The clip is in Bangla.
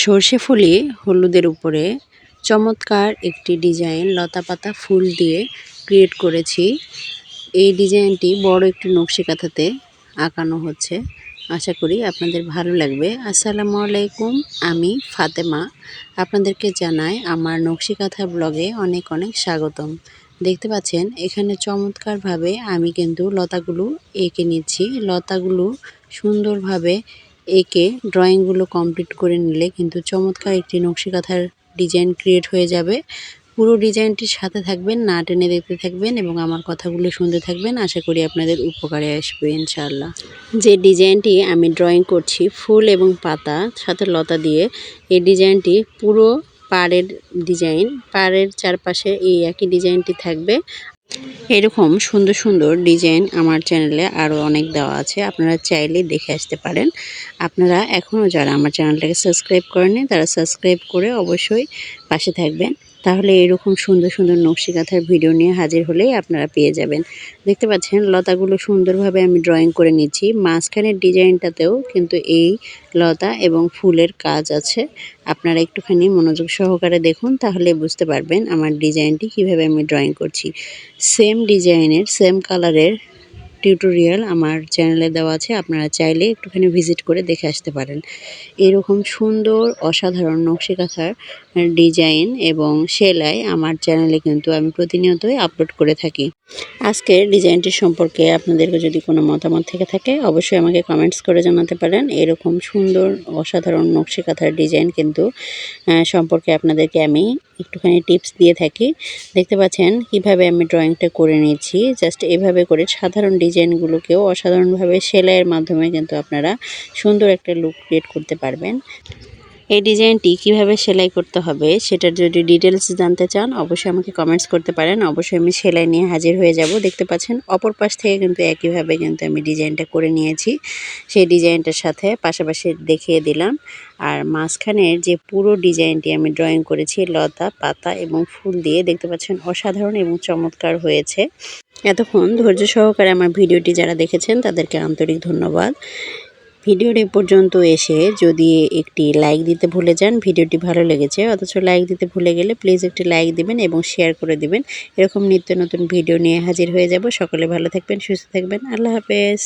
সর্ষে ফুলে হলুদের উপরে চমৎকার একটি ডিজাইন লতাপাতা ফুল দিয়ে ক্রিয়েট করেছি। এই ডিজাইনটি বড় একটি নকশি কাঁথাতে আঁকানো হচ্ছে। আশা করি আপনাদের ভালো লাগবে। আসসালামু আলাইকুম, আমি ফাতেমা। আপনাদেরকে জানাই আমার নকশি কাঁথা ব্লগে অনেক অনেক স্বাগতম। দেখতে পাচ্ছেন, এখানে চমৎকারভাবে আমি কিন্তু লতাগুলো এঁকে নিচ্ছি। লতাগুলো সুন্দরভাবে এঁকে ড্রয়িংগুলো কমপ্লিট করে নিলে কিন্তু চমৎকার একটি নকশি কাঁথার ডিজাইন ক্রিয়েট হয়ে যাবে। পুরো ডিজাইনটির সাথে থাকবেন, না টেনে দেখতে থাকবেন এবং আমার কথাগুলো শুনতে থাকবেন। আশা করি আপনাদের উপকারে আসবে ইনশাআল্লাহ। যে ডিজাইনটি আমি ড্রয়িং করছি, ফুল এবং পাতা সাথে লতা দিয়ে, এই ডিজাইনটি পুরো পাড়ের ডিজাইন পাড়ের চারপাশে এই একই ডিজাইনটি থাকবে। এরকম সুন্দর সুন্দর ডিজাইন আমার চ্যানেলে আরও অনেক দেওয়া আছে। আপনারা চাইলে দেখে আসতে পারেন। আপনারা এখনও যারা আমার চ্যানেলটাকে সাবস্ক্রাইব করেননি, তারা সাবস্ক্রাইব করে অবশ্যই পাশে থাকবেন। তাহলে এরকম সুন্দর সুন্দর নকশি কাঁথার ভিডিও নিয়ে হাজির হলেই আপনারা পেয়ে যাবেন। দেখতে পাচ্ছেন, লতাগুলো সুন্দরভাবে আমি ড্রয়িং করে নিচ্ছি। মাঝখানের ডিজাইনটাতেও কিন্তু এই লতা এবং ফুলের কাজ আছে। আপনারা একটুখানি মনোযোগ সহকারে দেখুন, তাহলে বুঝতে পারবেন আমার ডিজাইনটি কীভাবে আমি ড্রয়িং করছি। সেম ডিজাইনের সেম কালারের টিউটোরিয়াল আমার চ্যানেলে দেওয়া আছে, আপনারা চাইলে একটুখানি ভিজিট করে দেখে আসতে পারেন। এরকম সুন্দর, অসাধারণ নকশি কাঁথার ডিজাইন এবং সেলাই আমার চ্যানেলে কিন্তু আমি প্রতিনিয়তই আপলোড করে থাকি। আজকের ডিজাইনটি সম্পর্কে আপনাদেরকে যদি কোনো মতামত থেকে থাকে, অবশ্যই আমাকে কমেন্টস করে জানাতে পারেন। এরকম সুন্দর, অসাধারণ নকশি কাঁথার ডিজাইন কিন্তু সম্পর্কে আপনাদেরকে আমি একটুখানি টিপস দিয়ে থাকি। দেখতে পাচ্ছেন কীভাবে আমি ড্রয়িংটা করে নিয়েছি। জাস্ট এভাবে করে সাধারণ ডিজাইনগুলোকেও অসাধারণভাবে সেলাইয়ের মাধ্যমে কিন্তু আপনারা সুন্দর একটা লুক ক্রিয়েট করতে পারবেন। এই ডিজাইনটি কীভাবে সেলাই করতে হবে সেটার যদি ডিটেলস জানতে চান, অবশ্যই আমাকে কমেন্টস করতে পারেন। অবশ্যই আমি সেলাই নিয়ে হাজির হয়ে যাব। দেখতে পাচ্ছেন, অপর পাশ থেকে কিন্তু একইভাবে কিন্তু আমি ডিজাইনটা করে নিয়েছি। সেই ডিজাইনটার সাথে পাশাপাশি দেখিয়ে দিলাম। আর মাঝখানের যে পুরো ডিজাইনটি আমি ড্রয়িং করেছি, লতা, পাতা এবং ফুল দিয়ে, দেখতে পাচ্ছেন অসাধারণ এবং চমৎকার হয়েছে। এতক্ষণ ধৈর্য সহকারে আমার ভিডিওটি যারা দেখেছেন, তাদেরকে আন্তরিক ধন্যবাদ। ভিডিওটি পর্যন্ত এসে যদি একটি লাইক দিতে ভুলে যান, ভিডিওটি ভালো লেগেছে, অথচ লাইক দিতে ভুলে গেলে প্লিজ একটি লাইক দিবেন এবং শেয়ার করে দিবেন। এরকম নিত্য নতুন ভিডিও নিয়ে হাজির হয়ে যাব। সকলে ভালো থাকবেন, সুস্থ থাকবেন। আল্লাহ হাফেজ।